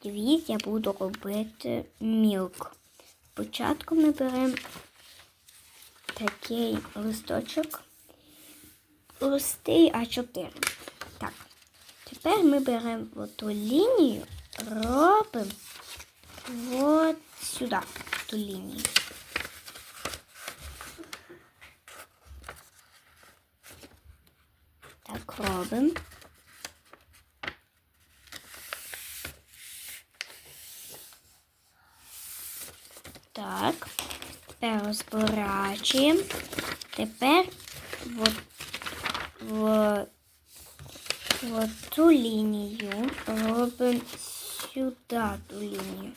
Привіт, я буду робити мілк. Спочатку ми беремо такий листочок. Листий А4. Так. Тепер ми беремо оту лінію, робимо от сюди, ту лінію. Так, робимо. Так, тепер розборачуємо. Тепер от, в, в ту лінію робимо сюди ту лінію.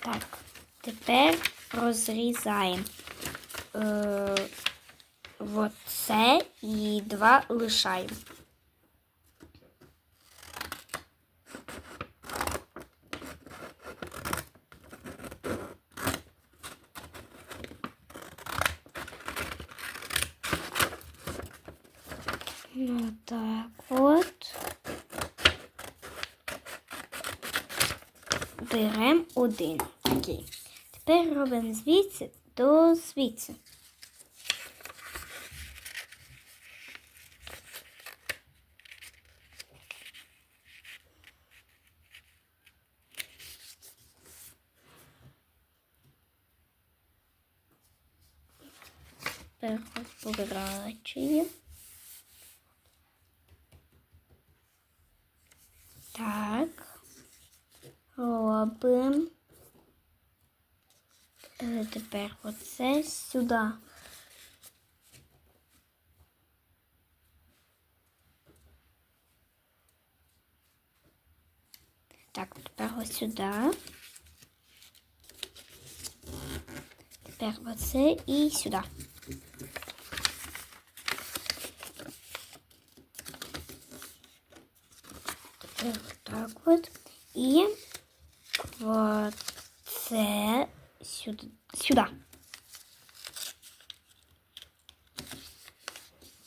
Так, тепер розрізаємо е, от це і два лишаємо. Ну так от. Беремо один. Окей. Тепер робимо звідси до звідси. Тепер розповорачуємо. Так. Робимо. Тепер оце сюди. Так, тепер ось сюди. Тепер оце і сюди. Тепер так от. І оце сюди. Сюди.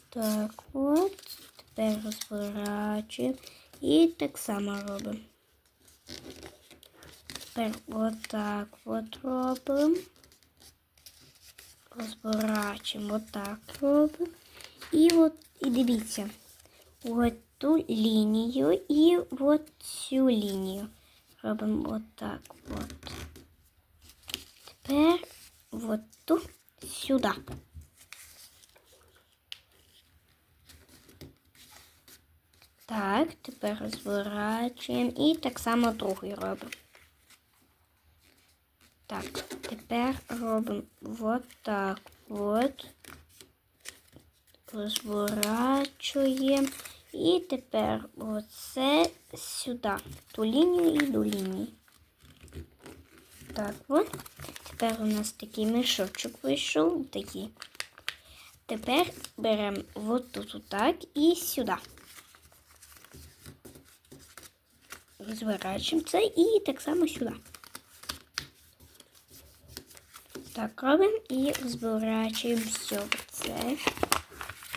Так от. Тепер розворачуємо. І так само робимо. Тепер отак от робимо. Розворачуємо, отак робимо. І от, і дивіться, от ту лінію і от цю лінію. Робимо отак от. Тепер от ту сюди. Так, тепер розворачуємо і так само другий робимо. Так, тепер робимо от так от. Розворачуємо. І тепер оце сюди. Ту лінію і до лінії. Так от. Тепер у нас такий мішочок вийшов. Такий. Тепер беремо от тут отак і сюди. Розворачуємо це і так само сюди. Так, робимо і розворачуємо все це.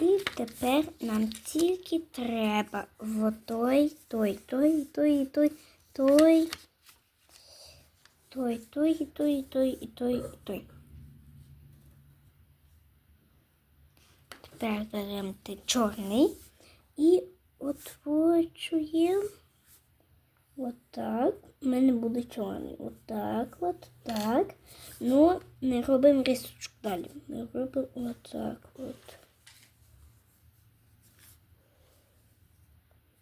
І тепер нам тільки треба в той, той, той, той, той, той, той, той, той, той, і той, той. Тепер беремо чорний і отворчуємо. Отак. У мене буде чорний. Отак, от так. Ну, не робимо рисочку далі. Ми робимо отак от.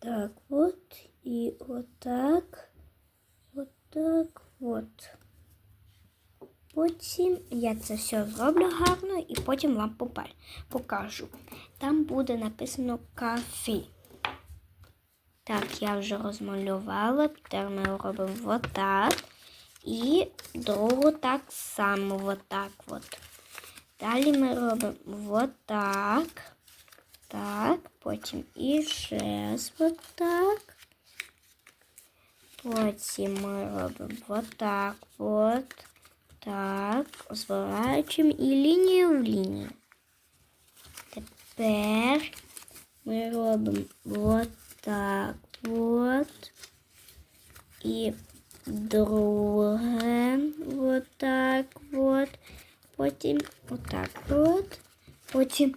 Так от і отак. Отак от. Потім я це все зроблю гарно і потім вам покажу. Там буде написано кафе. Так, я вже розмалювала. Тепер ми робимо отак. І другу так само отак от. Далі ми робимо отак. Так, потім і ще раз отак. Потім ми робимо отак от. Так, розворачуємо і лінію в лінію. Тепер ми робимо вот так от. І друге вот так от. Потім отак от. Потім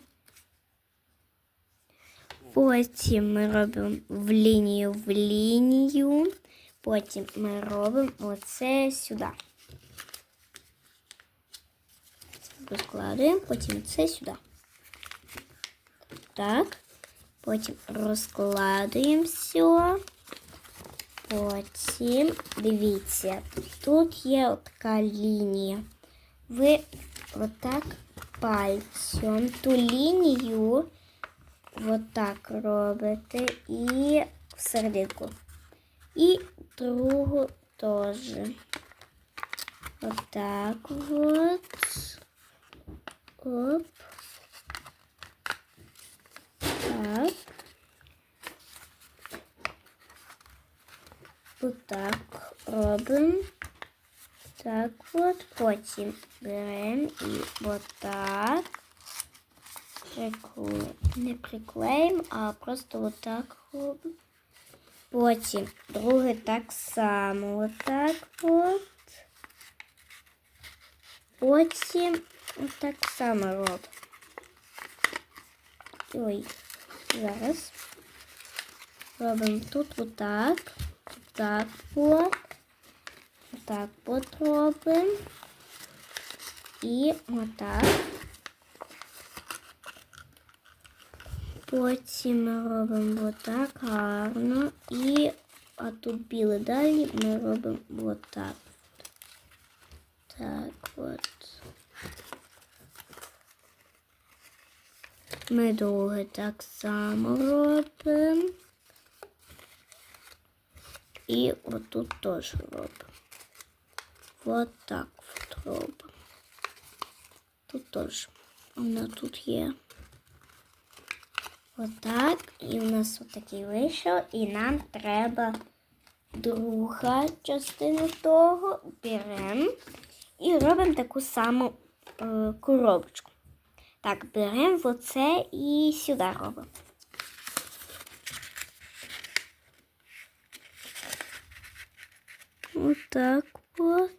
Потім ми робимо в лінію в лінію. Потім ми робимо оце сюди. Розкладуємо, потім це сюди. Так. Потім розкладуємо все. Потім дивіться, тут є така лінія. Ви отак пальцем ту лінію отак робите і в серединку. І другу теж. Отак от. Оп. Так. Отак робимо. Так от. Потім беремо і отак. Приклеїмо. Не приклеїмо, а просто отак робимо. Потім друге так само. Отак от. Потім отак само робимо. Ой, зараз. Робимо тут отак. Так от. Отак от робимо. І отак. Потім ми робимо отак гарно. І а тут біле далі ми робимо отак. Так от. Ми друге так само робимо. І отут теж робимо. Вот так от робимо. Тут теж. Вона тут є. Отак. І в нас отакий вийшов. І нам треба друга частина того. Беремо і робимо таку саму е, коробочку. Так, беремо оце і сюди робимо. Отак от.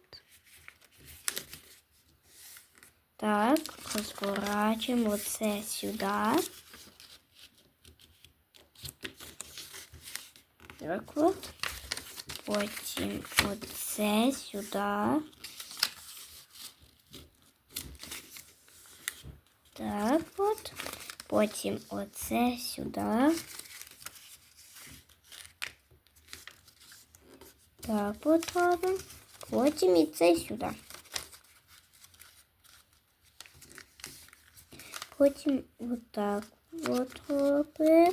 Так, розворачуємо оце сюди. Так от. Потім оце сюди. Так от. Потім оце сюди. Так от робимо. Потім і це сюди. Потім отак от робимо.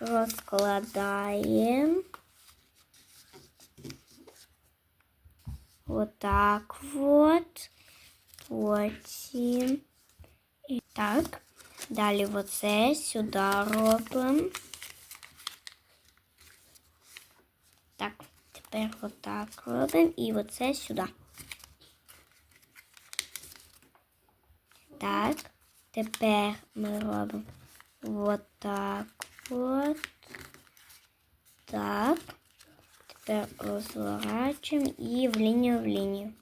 Розкладаємо. Отак от. Потім. І так. Далі оце сюди робимо. Так, тепер отак робимо і оце сюди. Так, тепер ми робимо отак от. Так. Теперь разворачиваем и в линию в лінію.